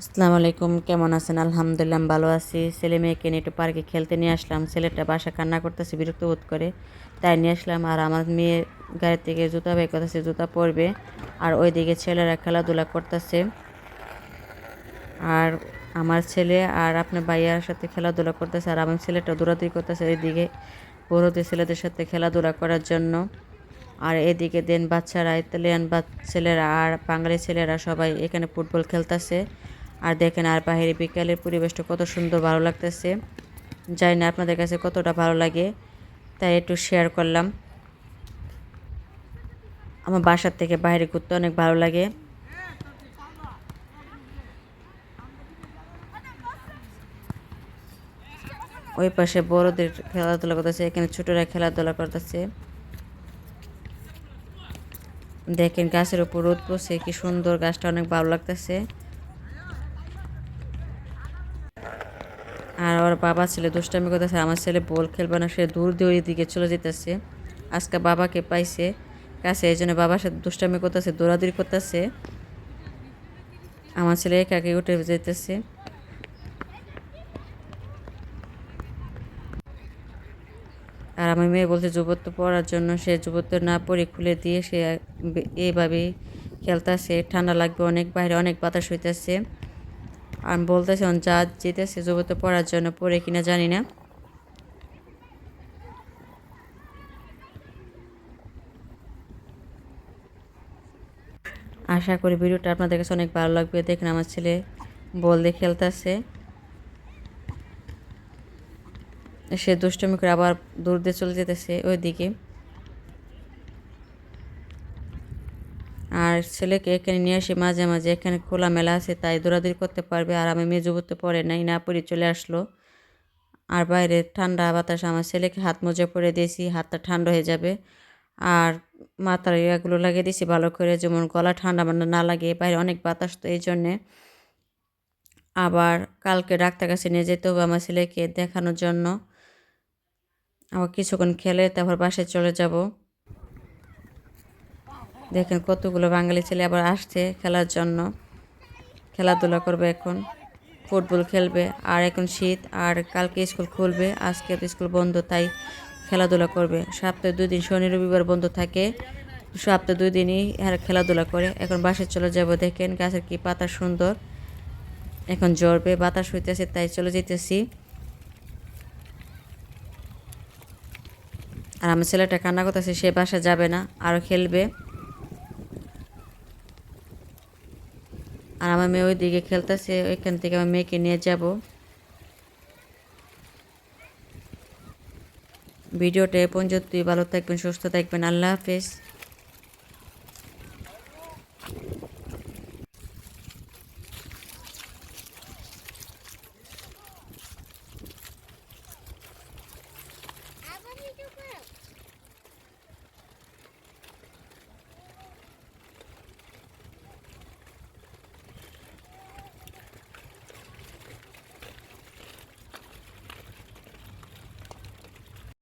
আসসালামু আলাইকুম, কেমন আছেন? আলহামদুলিল্লাহ ভালো আছি। ছেলে মেয়েকে নিয়ে একটু পার্কে খেলতে নিয়ে আসলাম। ছেলেটা বাসা কান্না করতেছে, বিরক্ত বোধ করে। তাই নিয়ে আসলাম। আর আমার মেয়ে গাড়ি থেকে জুতা বের করতেছে, জুতা পরবে। আর ওইদিকে ছেলেরা খেলাধুলা করতেছে। আর আমার ছেলে আর আপনার ভাইয়ার সাথে খেলাধুলা করতেছে। আর আমার ছেলেটা দৌড়াদৌড়ি করতেছে ওইদিকে। বড়দের ছেলেদের সাথে খেলাধুলা করার জন্য। আর এদিকে দেন বাচ্চারা, ইতালিয়ান বা ছেলেরা আর বাঙালি ছেলেরা সবাই এখানে ফুটবল খেলতেছে। আর দেখেন আর বাহিরে বিকালের পরিবেশটা কত সুন্দর ভালো লাগতেছে। জানি না আপনাদের কাছে কতটা ভালো লাগে, তাই একটু শেয়ার করলাম। আমার বাসার থেকে বাইরে ঘুরতে অনেক ভালো লাগে। ওই পাশে বড়দের খেলাধুলা করতেছে, এখানে ছোটরা খেলাধুলা করতেছে। দেখেন গাছের উপর রোদ পড়ছে, কি সুন্দর গাছটা অনেক ভালো লাগতেছে। আর বাবা ছেলে দুষ্টামি করতেছে, আমার ছেলে বল খেলবে না, সে দূর দিয়ে ওই দিকে চলে যেতেছে আজকে বাবাকে পাইছে কাছে, এই জন্য বাবার সাথে দুষ্টামি করতেছে, দৌড়াদৌড়ি করতেছে। আমার ছেলে একাকে উঠে যেতেছে আর আমার মেয়ে বলছে যুবত্ব পড়ার জন্য সে যুবত্ব না পড়ে খুলে দিয়ে সে এইভাবেই খেলতেছে। ঠান্ডা লাগবে, অনেক বাইরে অনেক বাতাস হইতেছে। আমি বলতেছি যা যেতেছে যুবত্ব পড়ার জন্য পড়ে কিনা জানি না। আশা করি ভিডিওটা আপনাদের কাছে অনেক ভালো লাগবে। দেখেন আমার ছেলে বল দিয়ে খেলতেছে। সে দুষ্টমি করে আবার দূর দিয়ে চলে যেতেছে ওইদিকে। আর ছেলেকে এখানে নিয়ে আসি মাঝে মাঝে। এখানে খোলা মেলা আছে, তাই দৌড়াদৌড়ি করতে পারবে। আর আমি মেজু করতে পরে নাই, না পরে চলে আসলো। আর বাইরে ঠান্ডা বাতাস, আমার ছেলেকে হাত মোজা পরে দিয়েছি, হাতটা ঠান্ডা হয়ে যাবে। আর মাথার ইয়াগুলো লাগিয়ে দিয়েছি ভালো করে, যেমন গলা ঠান্ডা মানে না লাগে, বাইরে অনেক বাতাস তো এই জন্যে। আবার কালকে ডাক্তার কাছে নিয়ে যেতে হবে আমার ছেলেকে দেখানোর জন্য। আবার কিছুক্ষণ খেলে তারপর বাসায় চলে যাব। দেখেন কতগুলো বাঙালি ছেলে আবার আসছে খেলার জন্য। খেলাধুলা করবে এখন, ফুটবল খেলবে, আর এখন শীত, আর কালকে স্কুল খুলবে, আজকে তো স্কুল বন্ধ, তাই খেলাধুলা করবে। সপ্তাহে দুই দিন শনি, রবিবার বন্ধ থাকে, সপ্তাহে দুই দিনই আর খেলাধুলা করে। এখন বাসায় চলে যাব, দেখেন গাছের কি পাতা সুন্দর। এখন জ্বরবে বাতাস হইতেছে, তাই চলে যেতেছি আর আমার ছেলেটা কান্না করতেছে, সে বাসা যাবে না আরও খেলবে। আর আমার মেয়ে ওইদিকে খেলতেছে, ওইখান থেকে আমার মেয়েকে নিয়ে যাব। ভিডিওটা এ পর্যন্তই, ভালো থাকবেন, সুস্থ থাকবেন, আল্লাহ হাফেজ।